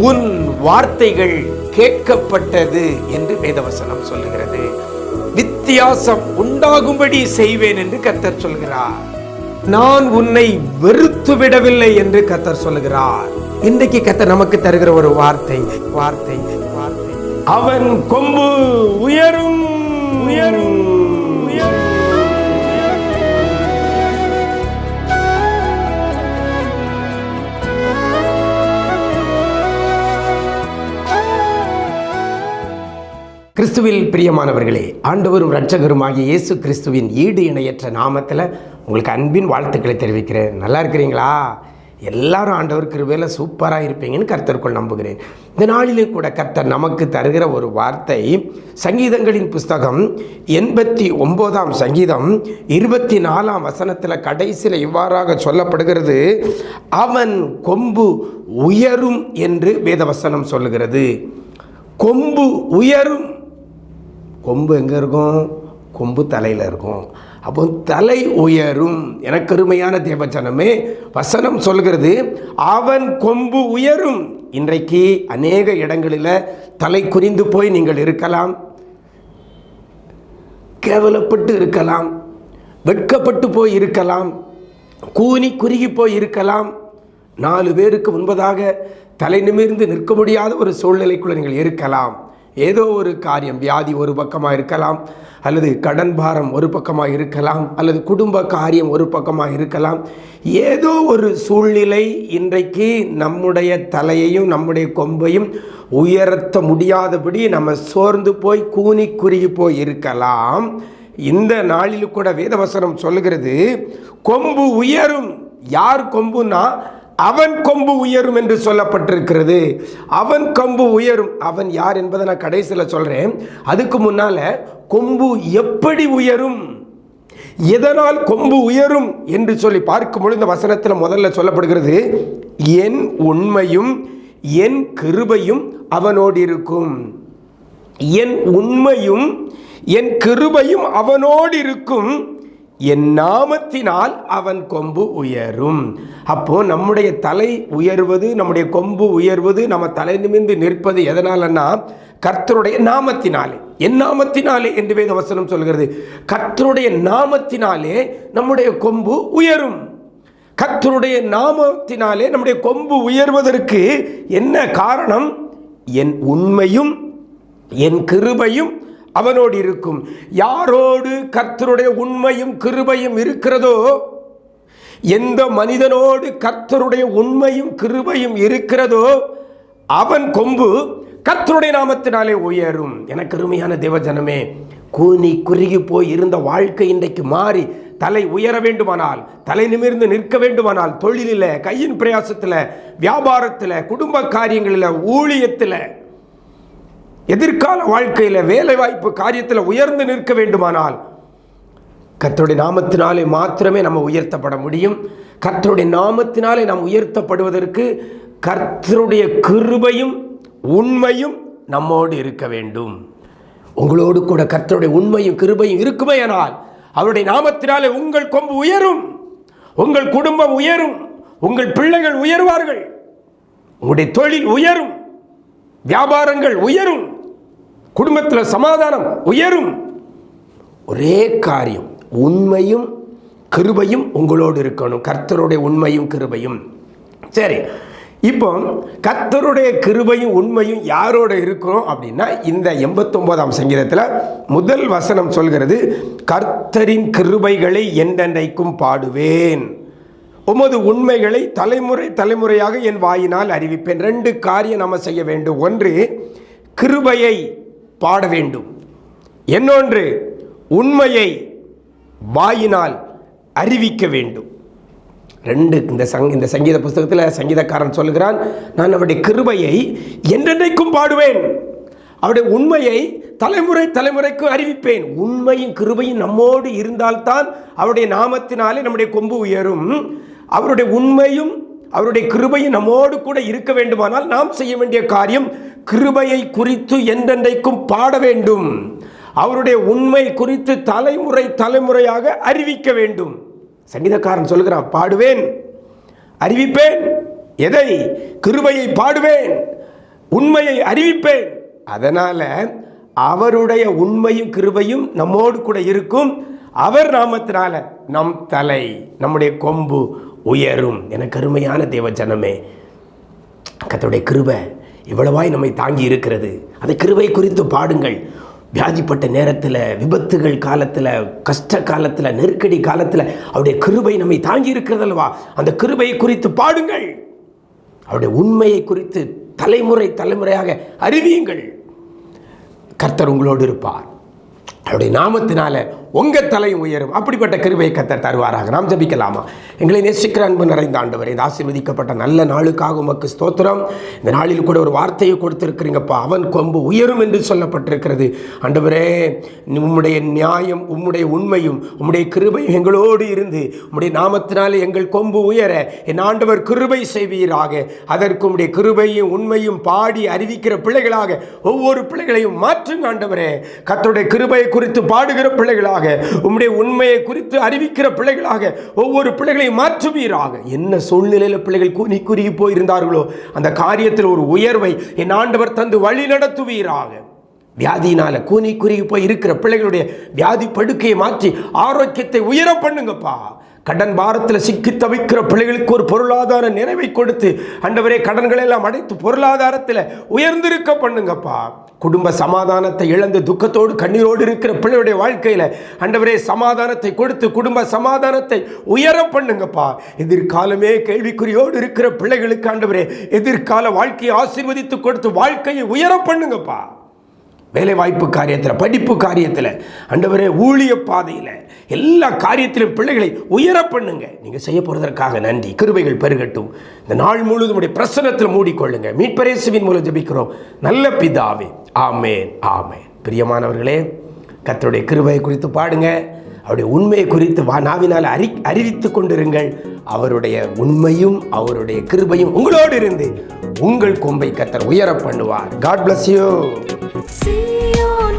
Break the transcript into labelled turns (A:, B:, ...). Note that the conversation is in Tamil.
A: உன் வார்த்தைகள் கேட்கப்பட்டது என்று வேதவசனம் சொல்லுகிறது. வித்தியாசம் உண்டாகும்படி செய்வேன் என்று கர்த்தர் சொல்கிறார். நான் உன்னை வெறுத்து விடவில்லை என்று கத்தர் சொல்லுகிறார். இன்றைக்கு கத்தர் நமக்கு தருகிற ஒரு வார்த்தை வார்த்தை வார்த்தை. அவன் கொம்பு உயரும் உயரும். கிறிஸ்துவில் பிரியமானவர்களே ஆண்டவரும் இரட்சகருமாகிய இயேசு கிறிஸ்துவின் ஈடு இணையற்ற நாமத்தில் உங்களுக்கு அன்பின் வாழ்த்துக்களை தெரிவிக்கிறேன். நல்லா இருக்கிறீங்களா? எல்லாரும் ஆண்டவர் கிருபையில் சூப்பராக இருப்பீங்கன்னு கர்த்தருக்குள் நம்புகிறேன். இந்த நாளிலே கூட கர்த்தர் நமக்கு தருகிற ஒரு வார்த்தை சங்கீதங்களின் புஸ்தகம் எண்பத்தி ஒம்போதாம் சங்கீதம் இருபத்தி நாலாம் வசனத்தில் கடைசியில் இவ்வாறாக சொல்லப்படுகிறது அவன் கொம்பு உயரும் என்று வேதவசனம் சொல்லுகிறது. கொம்பு உயரும் கொம்பு எங்கே இருக்கும்? கொம்பு தலையில் இருக்கும். அப்போ தலை உயரும். எனக்கு அருமையான தேவச்சனமே வசனம் சொல்கிறது அவன் கொம்பு உயரும். இன்றைக்கு அநேக இடங்களில் தலை குறிந்து போய் நீங்கள் இருக்கலாம். கேவலப்பட்டு இருக்கலாம். வெட்கப்பட்டு போய் இருக்கலாம். கூனி குறுகி போய் இருக்கலாம். நாலு பேருக்கு முன்பதாக தலை நிமிர்ந்து நிற்க முடியாத ஒரு சூழ்நிலைக்குள்ள நீங்கள் இருக்கலாம். ஏதோ ஒரு காரியம் வியாதி ஒரு பக்கமாக இருக்கலாம் அல்லது கடன் பாரம் ஒரு பக்கமாக இருக்கலாம் அல்லது குடும்ப காரியம் ஒரு பக்கமாக இருக்கலாம். ஏதோ ஒரு சூழ்நிலை இன்றைக்கு நம்முடைய தலையையும் நம்முடைய கொம்பையும் உயர்த்த முடியாதபடி நம்ம சோர்ந்து போய் கூனி குறுகி போய் இருக்கலாம். இந்த நாளில் கூட வேதவசனம் சொல்கிறது கொம்பு உயரும். யார் கொம்புன்னா அவன் கொம்பு உயரும் என்று சொல்லப்பட்டிருக்கிறது. அவன் கொம்பு உயரும். அவன் யார் என்பதை நான் கடைசியில் சொல்கிறேன் அதுக்கு முன்னால் கொம்பு எப்படி உயரும்? எதனால் கொம்பு உயரும் என்று சொல்லி பார்க்கும் பொழுது இந்த வசனத்தில் முதல்ல சொல்லப்படுகிறது என் உண்மையும் என் கிருபையும் அவனோடு இருக்கும். என் உண்மையும் என் கிருபையும் அவனோடு இருக்கும். என் நாமத்தினால் அவன் கொம்பு உயரும். அப்போ நம்முடைய தலை உயர்வது நம்முடைய கொம்பு உயர்வது நம்ம தலை நிமிர்ந்து நிற்பது எதனாலன்னா கர்த்தருடைய நாமத்தினாலே. என் நாமத்தினாலே என்று வேத வசனம் சொல்கிறது. கர்த்தருடைய நாமத்தினாலே நம்முடைய கொம்பு உயரும். கர்த்தருடைய நாமத்தினாலே நம்முடைய கொம்பு உயர்வதற்கு என்ன காரணம்? என் உண்மையும் என் கிருபையும் அவனோடு இருக்கும். யாரோடு கர்த்தருடைய உண்மையும் கிருபையும் இருக்கிறதோ எந்த மனிதனோடு கர்த்தருடைய உண்மையும் கிருபையும் இருக்கிறதோ அவன் கொம்பு கர்த்தருடைய நாமத்தினாலே உயரும். எனக்கு அருமையான தேவஜனமே கூனி குறுகி போய் இருந்த வாழ்க்கை இன்றைக்கு மாறி தலை உயர வேண்டுமானால் தலை நிமிர்ந்து நிற்க வேண்டுமானால் தொழிலில் கையின் பிரயாசத்தில் வியாபாரத்தில் குடும்ப காரியங்களில் ஊழியத்தில் எதிர்கால வாழ்க்கையில் வேலை வாய்ப்பு காரியத்தில் உயர்ந்து நிற்க வேண்டுமானால் கர்த்தருடைய நாமத்தினாலே மாத்திரமே நம்ம உயர்த்தப்பட முடியும். கர்த்தருடைய நாமத்தினாலே நாம் உயர்த்தப்படுவதற்கு கர்த்தருடைய கிருபையும் உண்மையும் நம்மோடு இருக்க வேண்டும். உங்களோடு கூட கர்த்தருடைய உண்மையும் கிருபையும் இருக்குமேயானால் அவருடைய நாமத்தினாலே உங்கள் கொம்பு உயரும். உங்கள் குடும்பம் உயரும். உங்கள் பிள்ளைகள் உயர்வார்கள். உங்களுடைய தொழில் உயரும். வியாபாரங்கள் உயரும். குடும்பத்தில் சமாதானம் உயரும். ஒரே காரியம் உண்மையும் கிருபையும் உங்களோடு இருக்கணும். கர்த்தருடைய உண்மையும் கிருபையும். சரி இப்போ கர்த்தருடைய கிருபையும் உண்மையும் யாரோட இருக்கிறோம் அப்படின்னா இந்த எண்பத்தொம்போதாம் சங்கீதத்தில் முதல் வசனம் சொல்கிறது கர்த்தரின் கிருபைகளை என்றென்றைக்கும் பாடுவேன். உமது உண்மைகளை தலைமுறை தலைமுறையாக என் வாயினால் அறிவிப்பேன். ரெண்டு காரியம் நம்ம செய்ய வேண்டும். ஒன்று கிருபையை பாட வேண்டும். இன்னொன்று உண்மையை வாயினால் அறிவிக்க வேண்டும். ரெண்டு இந்த சங் இந்த சங்கீத புஸ்தகத்தில் சங்கீதக்காரன் சொல்லுகிறான் நான் அவருடைய கிருபையை என்றென்றைக்கும் பாடுவேன். அவருடைய உண்மையை தலைமுறை தலைமுறைக்கு அறிவிப்பேன். உண்மையும் கிருபையும் நம்மோடு இருந்தால்தான் அவருடைய நாமத்தினாலே நம்முடைய கொம்பு உயரும். அவருடைய உண்மையும் அவருடைய கிருபையும் நம்மோடு கூட இருக்க வேண்டுமானால் நாம் செய்ய வேண்டிய காரியம் கிருபையை குறித்து என்றென்றைக்கும் பாட வேண்டும். அவருடைய உண்மை குறித்து தலைமுறை தலைமுறையாக அறிவிக்க வேண்டும். சங்கீதக்காரன் சொல்கிறான் பாடுவேன் அறிவிப்பேன். எதை? கிருபையை பாடுவேன் உண்மையை அறிவிப்பேன். அதனால அவருடைய உண்மையும் கிருபையும் நம்மோடு கூட இருக்கும். அவர் நாமத்தினால நம் தலை நம்முடைய கொம்பு உயரும். என கருமையான தேவ ஜனமே கத்தோடைய கிருபை இவ்வளவாய் நம்மை தாங்கி இருக்கிறது. அந்த கிருவை குறித்து பாடுங்கள். வியாதிப்பட்ட நேரத்தில் விபத்துகள் காலத்தில் கஷ்ட காலத்தில் நெருக்கடி காலத்தில் அவருடைய கிருபை நம்மை தாங்கி இருக்கிறது அல்லவா? அந்த கிருபையை குறித்து பாடுங்கள். அவருடைய உண்மையை குறித்து தலைமுறை தலைமுறையாக அறிவியுங்கள். கர்த்தர் உங்களோடு இருப்பார். அவருடைய நாமத்தினால உங்கள் தலை உயரும். அப்படிப்பட்ட கிருபையை கத்த தருவாராக. நாம் ஜபிக்கலாமா? எங்களை நேசிக்கிற அன்பு நிறைந்த ஆண்டவர் இந்த ஆசீர்வதிக்கப்பட்ட நல்ல நாளுக்காக உமக்கு ஸ்தோத்திரம். இந்த நாளில் கூட ஒரு வார்த்தையை கொடுத்துருக்குறீங்கப்பா. அவன் கொம்பு உயரும் என்று சொல்லப்பட்டிருக்கிறது. ஆண்டவரே உம்முடைய நியாயம் உம்முடைய உண்மையும் உம்முடைய கிருபையும் எங்களோடு இருந்து உம்முடைய நாமத்தினாலே எங்கள் கொம்பு உயர என் ஆண்டவர் கிருபை செய்வீராக. அதற்கு உம்முடைய கிருபையும் உண்மையும் பாடி அறிவிக்கிற பிள்ளைகளாக ஒவ்வொரு பிள்ளைகளையும் மாற்றுங்க ஆண்டவரே. கர்த்தருடைய கிருபையை குறித்து பாடுகிற பிள்ளைகளாக உம்முடைய உண்மையை குறித்து அறிவிக்கிற பிள்ளைகளாக ஒவ்வொரு பிள்ளைகளையும் மாற்றுவீராக. என்ன சூழ்நிலையில பிள்ளைகள் கூனி குறுகி போயிருந்தார்களோ? அந்த காரியத்தில் ஒரு உயர்வை என் ஆண்டவர் தந்து வழி நடத்துவீராக. வியாதியினால கூனி குறுகி போய் இருக்கிற பிள்ளைகளுடைய வியாதி படுக்கையை மாற்றி ஆரோக்கியத்தை உயர பண்ணுங்கப்பா. கடன் பாரத்தில் சிக்கி தவிக்கிற பிள்ளைகளுக்கு ஒரு பொருளாதார நிறைவை கொடுத்து அண்டவரே கடன்களை எல்லாம் அடைத்து பொருளாதாரத்தில் உயர்ந்திருக்க பண்ணுங்கப்பா. குடும்ப சமாதானத்தை இழந்து துக்கத்தோடு கண்ணீரோடு இருக்கிற பிள்ளையுடைய வாழ்க்கையில் அண்டவரே சமாதானத்தை கொடுத்து குடும்ப சமாதானத்தை உயர பண்ணுங்கப்பா. எதிர்காலமே கேள்விக்குறியோடு இருக்கிற பிள்ளைகளுக்கு ஆண்டவரே எதிர்கால வாழ்க்கையை ஆசீர்வதித்து கொடுத்து வாழ்க்கையை உயர பண்ணுங்கப்பா. வேலை வாய்ப்பு காரியத்தில் படிப்பு காரியத்தில் அண்டவரே ஊழிய பாதையில் எல்லா காரியத்திலும் பிள்ளைகளை உயர பண்ணுங்க. நீங்கள் செய்ய போகிறதற்காக நன்றி. கிருபைகள் பெருகட்டும். இந்த நாள் முழுவதும் உடைய பிரசனத்தில் மூடிக்கொள்ளுங்க. மீட்பரேசுவின் மூலம் ஜபிக்கிறோம். நல்ல பிதாவே ஆமேன் ஆமேன். பிரியமானவர்களே கத்தருடைய கிருபையை குறித்து பாடுங்க. அவருடைய உண்மையை குறித்து வா நாவினால் அறி அறிவித்து கொண்டிருங்கள். அவருடைய உண்மையும் அவருடைய கிருபையும் உங்களோடு இருந்து உங்கள் கொம்பை கத்தர் உயர பண்ணுவார். God bless you
B: See you.